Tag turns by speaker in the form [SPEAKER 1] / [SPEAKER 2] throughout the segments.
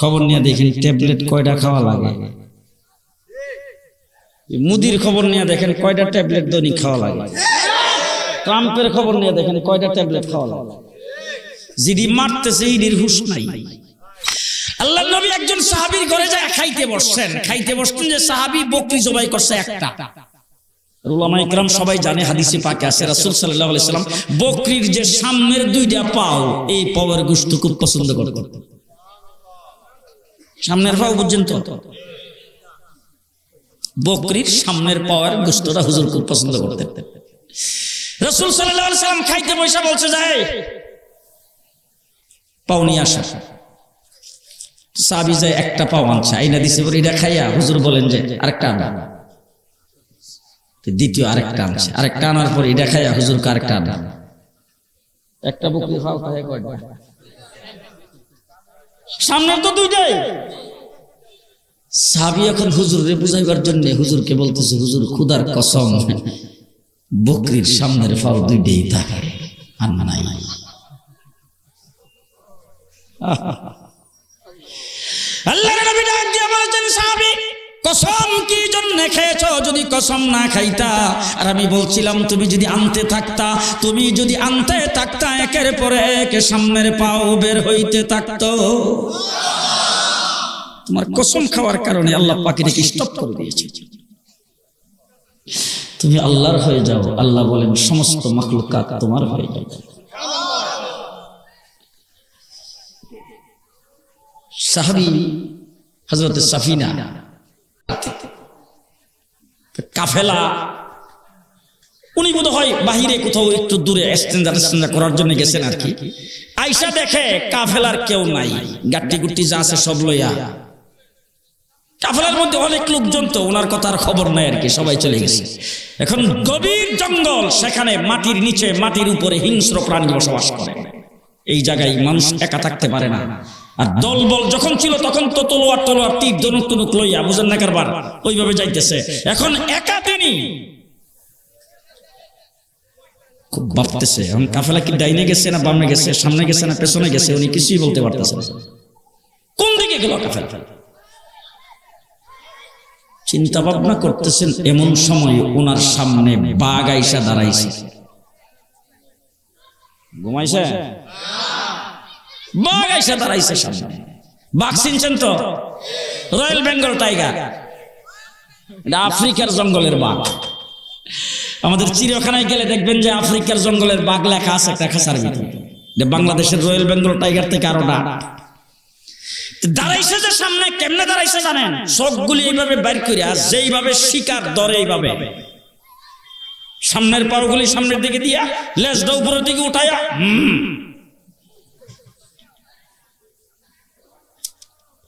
[SPEAKER 1] খবর নিয়ে দেখেন ট্যাবলেট কয়টা খাওয়া লাগে? মুদির খবর নিয়ে দেখেন কয়টা ট্যাবলেট দৈনিক খাওয়া লাগে? ট্রাম্পের খবর নিয়ে দেখেন কয়টা ট্যাবলেট খাওয়া লাগে? যিনি মারতেছে ইডির হুশ নাই। আল্লাহ নবী একজন সাহাবীর ঘরে যায় খাইতে বসছেন। খাইতে বসছেন যে সাহাবী বকরি জবাই করছে একটা। রুলামা ইকরাম সবাই জানে হাদিসে পাকে আছে রাসূল সাল্লাল্লাহু আলাইহি সাল্লাম বকরির যে সামনের দুইটা পাও এই পাওয়ার গোশত খুব পছন্দ করতেন। সামনের পাও পর্যন্ত। বকরির সামনের পাওয়ার গোশতটা হুজুর খুব পছন্দ করতেন। রাসূল সাল্লাম খাইতে পয়সা বলছে যায় পাও নিয়ে আসা। সাহাবী যায়, একটা পাও আনছে, আইনা দিছে পরে এটা খাইয়া? হুজুর বলেন যে, আরেকটা আনা। দ্বিতীয়, আরেকটা আনছে। আরেকটা আনার পর এটা খাইয়া হুজুরকে আরেকটা আনা। একটা বকরি খাও, খাইয়া কয়টা? সামনে তো দুইটাই। সাবি এখন হুজুরে বুঝাইবার জন্য হুজুরকে বলতেছে হুজুর খুদার কসম বকরির সামনের ফল দুইটাই থাকে আর নাই। আল্লাহর কসম কি জন্য খেয়েছো? যদি কসম না খাইতা, আর আমি বলছিলাম তুমি যদি আনতে থাকতা, তুমি যদি আনতে থাকতা, একের পরে এক সামনের পাও বের হইতে থাকতো। তোমার কসম খাওয়ার কারণে আল্লাহ রেখে স্টপ করে দিয়েছে। তুমি আল্লাহর হয়ে যাও, আল্লাহ বলেন, সমস্ত মাকলুকাত তোমার হয়ে যাও সাহাবি হজরত সাফিনা কাফেলা। উনি বোধ হয় বাহিরে কোথাও একটু দূরে এক্সচেঞ্জার এক্সচেঞ্জার করার জন্য গেছেন আর কি। আইসা দেখে কাফেলার কেউ নাই গাট্টি গুট্টি যা আছে সব লইয়া। কাফেলার মধ্যে অনেক লোকজন তো, ওনার কথার খবর নাই আর কি, সবাই চলে গেছে। এখন গভীর জঙ্গল, সেখানে মাটির নিচে, মাটির উপরে হিংস্র প্রাণী বসবাস করে। এই জায়গায় মানুষ একা থাকতে পারে না। আর দলবল যখন ছিল, তখন তো তলোয়ার তলোয়ার তীর দনুক টনুক লইয়া, বুঝেন না কারবার? ওইভাবে যাইতেছে। এখন একা তিনি। খুব ভাবতেছে, এখন কাফেলা কি ডাইনে গেছে না বামে গেছে, সামনে গেছে না পেছনে গেছে, উনি কিছুই বলতে পারতেছে না। কোন দিকে গেল কাফেলা? চিন্তা ভাবনা করতেছেন, এমন সময় ওনার সামনে বাঘ আইসা দাঁড়াইছে। ঘুমাইছে? দাঁড়াইছে বাঘ তো? Bengal tiger. আফ্রিকার জঙ্গলের বাঘ। আমাদের চিড়িয়াখানায় গেলে দেখবেন যে আফ্রিকার জঙ্গলের বাঘ লেখা আছে একটা খাসার ভিতরে। বাংলাদেশের রয়্যাল বেঙ্গল টাইগার থেকে আরও ডাক। দাঁড়াইছে যে সামনে, কেমনে দাঁড়াইছে জানেন? চোখগুলি এইভাবে শিকার এইভাবে। সামনের পাওগুলি সামনের দিকে দিয়া, লেজটা উপরের দিকে উঠাইয়া, হুম।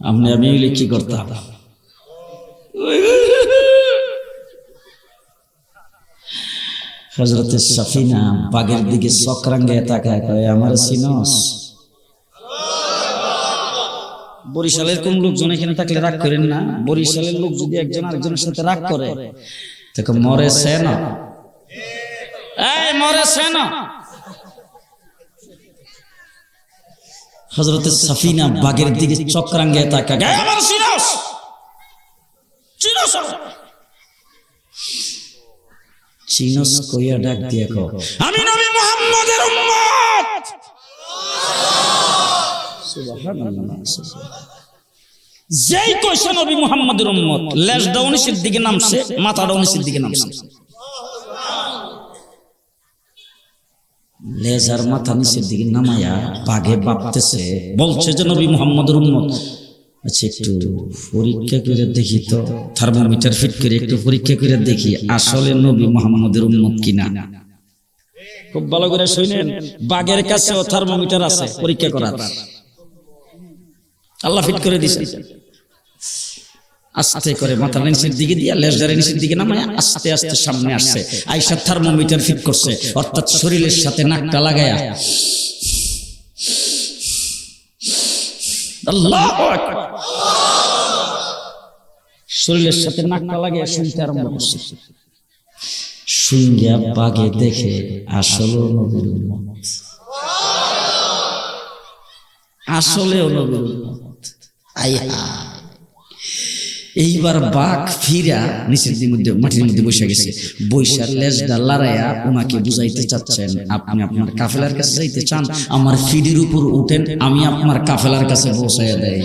[SPEAKER 1] আপনি, আমি হইলে কি করতাম হজরত সাফিনা বাঘের দিকে চক্রাঙ্গে তাকায়, কয়, আমার সিনস? বরিশালের কোন লোকজন এখানে থাকলে রাগ করেন না? বরিশালের লোক যদি একজন আরেকজনের সাথে রাগ করে, তাকে মরে সে না মরে সে না হজরত সাফিনা বাগের দিকে চক্রাঙ্গে যেই কইছে নবী মুহাম্মদের উম্মত লেজটা উনিশের দিকে নামছে মাথাটা উনিশের দিকে নামছে। লেজার মাথা নিচের দিকে নামায়া বাঘে বাপতেছে বলছে যে নবী মুহাম্মদের উম্মত। আচ্ছা একটু পরীক্ষা করে দেখি তো থার্মোমিটার ফিট করে একটু পরীক্ষা করে দেখি, আসলে নবী মুহাম্মদের উম্মত কিনা। খুব ভালো করে শুনেন, বাঘের কাছেও থার্মোমিটার আছে, পরীক্ষা করার। আল্লাহ ফিট করে দিছে। আস্তে করে মাথা নিচের দিকে দিয়া লেজদারের নিচের দিকে নামায় আস্তে আস্তে সামনে আসছে। আইসা থার্মোমিটার ফিট করছে, অর্থাৎ শরীরের সাথে নাকটা লাগায়া। আল্লাহু। শরীরের সাথে করছে। দেখে আসলে আই। এইবার বাঘ ফিরা নিচের মধ্যে, মাটির মধ্যে বসে গেছে। বৈশার লেজটা লড়াইয়া ওনাকে বুঝাইতে চাচ্ছেন, আপনি আপনার কাফেলার কাছে যাইতে চান, আমার ফিডির উপর উঠেন, আমি আপনার কাফেলার কাছে বসাইয়া দেয়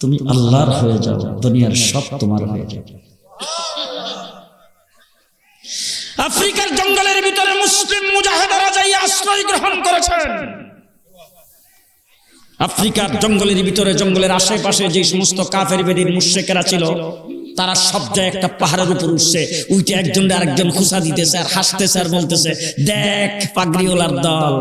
[SPEAKER 1] তুমি আল্লাহর হয়ে যাও, দুনিয়ার সব তোমার হয়ে যাবে। আফ্রিকার জঙ্গলের ভিতরে মুসলিম মুজাহিদারা যাই আশ্রয় গ্রহণ করেছেন। আফ্রিকার জঙ্গলের ভিতরে, জঙ্গলের আশেপাশে যে সমস্ত কাফের বেদির মুশ্রেকেরা ছিল, তারা সব একটা পাহাড়ের উপর উঠছে, উইটে একজন আরেকজন খুশা দিতেছে আর হাসতেছে আর বলতেছে, দেখ পাগড়িওয়ালার দল।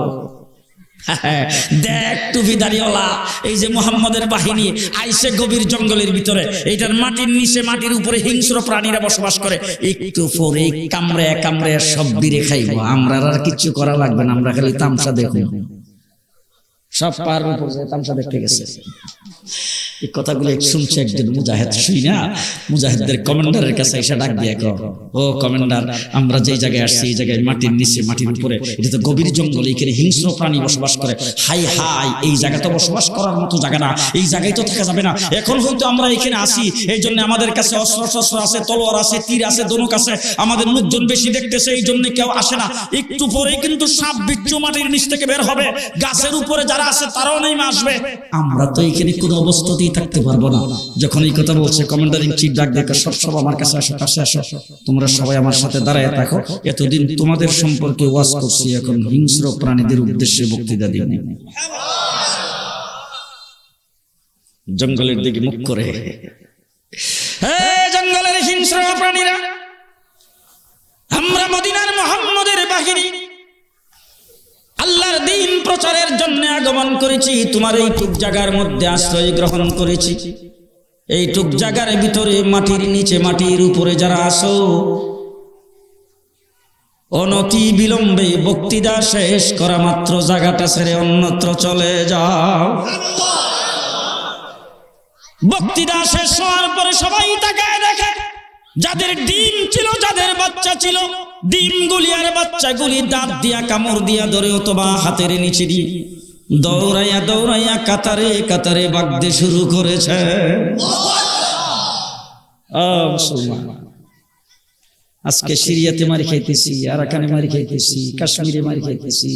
[SPEAKER 1] দেখ টুপিদারিওয়ালা এই যে মোহাম্মদের বাহিনী, আইসে গভীর জঙ্গলের ভিতরে, এইটার মাটির নিচে, মাটির উপরে হিংস্র প্রাণীরা বসবাস করে। একটু পরে কামড়ে কামড়ে সব বিরে খাইবো আমরা আর কিচ্ছু করা লাগবে না, আমরা খালি তামসা দেখুন সব পাহাড়ের উপর যে তামসা দেখতে গেছে। এই কথাগুলো শুনছে একজন মুজাহিদ শুই না। মুজাহিদদের কমান্ডারের কাছে এসে ডাক দিয়ে ও কমান্ডার, আমরা যেই জায়গায় আসছি, এই জায়গায় মাটির নিচে, মাটির উপরে, এটা তো গভীর জঙ্গল, এখানে হিংস্র প্রাণী বসবাস করে। হাই হাই এই জায়গা তো বসবাস করার মতো জায়গা না, এই জায়গায় তো থাকা যাবে না। এখন হয়তো আমরা এখানে আসি, এই জন্য আমাদের কাছে অস্ত্র শস্ত্র আছে, তলোয়ার আছে, তীর আছে, দনুক আছে। আমাদের লোকজন বেশি দেখতেছে, এই জন্য কেউ আসে না। একটু পরেই কিন্তু সাপ বিচ্ছু মাটির নিচ থেকে বের হবে। গাছের উপরে যারা আছে, তারাও নেমে আসবে। আমরা তো এখানে কোনো অবস্থাতেই থাকতে পারব না। যখন এই কথা বলছে কমান্ডার ইন চিফ ডাক দেখে সব সব আমার কাছে আসো কাছে আসো। তোমরা সবাই আমার সাথে দাঁড়ায় থাকো। এতদিন তোমাদের সম্পর্কে ওয়াজ করছি, এখন হিংস্র প্রাণীদের উদ্দেশ্যে বক্তৃতা দিও জঙ্গলের দিকে মুখ করে। জঙ্গলের হিংস্র প্রাণীরা, আমরা মদিনার মোহাম্মদের বাহিনী আল্লাহর দিন প্রচারের জন্য আগমন করেছি তোমার এইটুক জায়গার মধ্যে আশ্রয় গ্রহণ করেছি। এইটুক জায়গার ভিতরে মাটির নিচে মাটির উপরে যারা আসো অনতি বিলম্বে বক্তৃতা শেষ করা মাত্র জায়গাটা ছেড়ে অন্যত্র চলে যাও। বক্তৃতা শেষ হওয়ার পরে সবাই তাকায় যাদের ডিম ছিল, যাদের বাচ্চা ছিল, ডিম গুলি আর বাচ্চাগুলি দাঁত দিয়া কামড় দিয়া ধরে অথবা হাতের নিচে দিয়ে দৌড়াইয়া দৌড়াইয়া কাতারে কাতারে বাগতে শুরু করেছে। আজকে সিরিয়াতে মারি খাইতেছি, আরাকানে মারি খাইতেছি, কাশ্মীরে মারি খাইতেছি,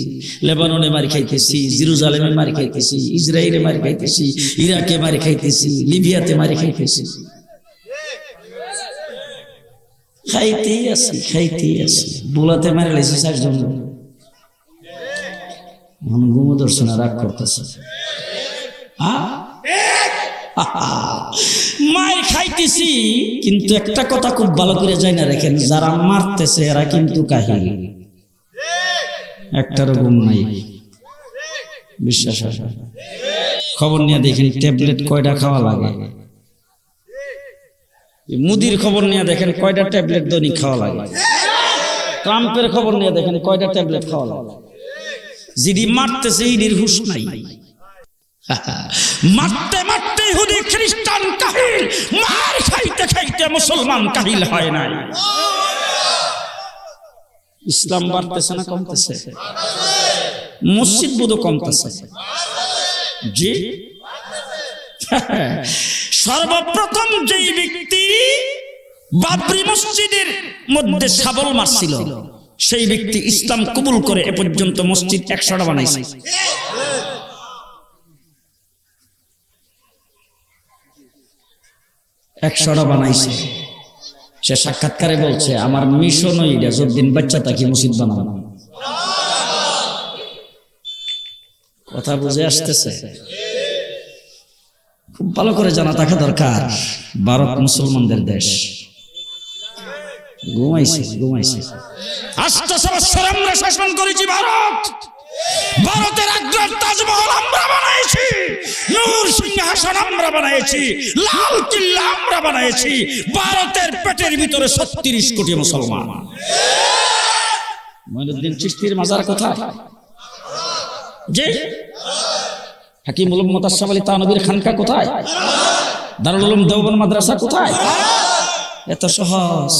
[SPEAKER 1] লেবাননে মারি খাইতেছি, জিরুজালেমে মারি খাইতেছি ইসরায়েলে মারি খাইতেছি, ইরাকে মারি খাইতেছি, লিবিয়াতে মারি খাইতেছি। খাইতেই আছি খাইতেই আছি। বোলাতে মারি লাইছি চারজন এখন ঘুমো দর্শনা রাগ করতেছে। মায়ের খাইতেছি, কিন্তু একটা কথা খুব ভালো করে যায় না রেখেন, যারা মারতেছে এরা কিন্তু কাহিল। একটারও ঘুম নাই। বিশ্বাস খবর নিয়ে দেখেন, ট্যাবলেট কয়টা খাওয়া লাগে? মুদির খবর নিয়ে দেখেন কয়টা ট্যাবলেট দৈনিক খাওয়া লাগে? ট্রাম্পের খবর নিয়ে দেখেন কয়টা ট্যাবলেট খাওয়া লাগে? যিনি মারতেছে, ইনির হুশ নাই। মারতে মারতে ইহুদি খ্রিস্টান কাহিল, মার খাইতে খাইতে মুসলমান কাহিল হয় নাই। ইসলাম বাড়তেছে না কমতেছে? মসজিদ বোধ কমতেছে। জি সর্বপ্রথম যেই ব্যক্তি বাবরি মসজিদের মধ্যে সাবল মারছিল, সেই ব্যক্তি ইসলাম কবুল করে এ পর্যন্ত মসজিদ একশোটা বানাইছে। একশোটা বানাইছে। সে সাক্ষাৎকারে বলছে, আমার মিশন বাচ্চা তাকে মসজিদ কথা বুঝে আসতেছে। খুব ভালো করে জানা থাকা দরকার। ভারত মুসলমানদের দেশ। ঘুমাইছে ঘুমাইছে। আটশো বছর আমরা শাসন করেছি ভারত। ভারতের আগ্রার তাজমহল আমরা বানাইছি। নূর সিংহাসন আমরা বানাইছি। লাল কিল্লা আমরা বানাইছি। ভারতের পেটের ভিতরে ছত্রিশ কোটি মুসলমান। মঈনুদ্দিন চিস্তির মাজার কোথায়? যে হাকিম উলুম মোতাসাব আলী তানবীর খানকা কোথায়? দারুল উলুম দেওবন মাদ্রাসা কোথায়? এত সহজ।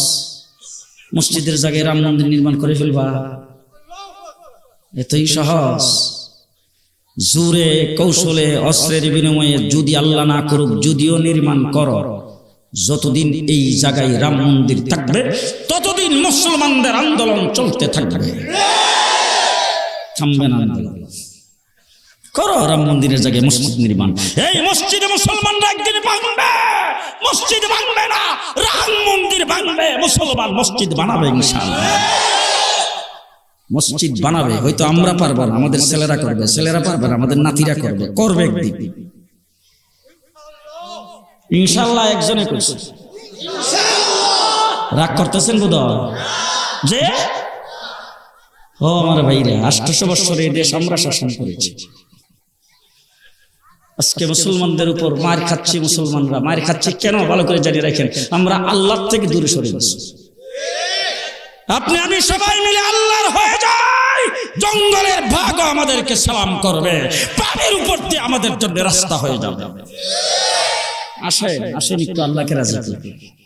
[SPEAKER 1] মসজিদের জায়গায় রাম মন্দির নির্মাণ করে ফেলবা। এতই সহজ। জোরে কৌশলে, অস্ত্রের বিনিময়ে যদি আল্লাহ না করুক, যদিও নির্মাণ কর। যতদিন এই জায়গায় রাম মন্দির থাকবে, ততদিন মুসলমানদের আন্দোলন চলতে থাকবে। থামবে না আন্দোলন। করো রাম মন্দিরের জায়গায় মসজিদ নির্মাণ। এই মসজিদে মুসলমানরা একদিন ভাঙবে, মসজিদ ভাঙবে না, রাম মন্দির ভাঙবে, মুসলমান মসজিদ বানাবে মসজিদ বানাবে, হয়তো আমরা পারব না, আমাদের ছেলেরা করবে, ছেলেরা পারবে না, আমাদের নাতিরা করবে করবে একদিন। ইনশাল্লাহ একজনে করছে। রাগ করতেছেন বোধ যে? ও আমার ভাইরা, আষ্টশো বৎসরে দেশ আমরা শাসন করেছি। আজকে মুসলমানদের উপর মার খাচ্ছে মুসলমানরা। মার খাচ্ছে কেন? ভালো করে জানিয়ে রাখেন। আমরা আল্লাহ থেকে দূরে সরে গেছি। আপনি আমি সবাই মিলে আল্লাহর হয়ে যাই। জঙ্গলের ভাগ আমাদেরকে সালাম করবে। পানির উপর দিয়ে আমাদের জন্য রাস্তা হয়ে যাবে। আসেন আসেন একটু আল্লাহকে রাজি করুন।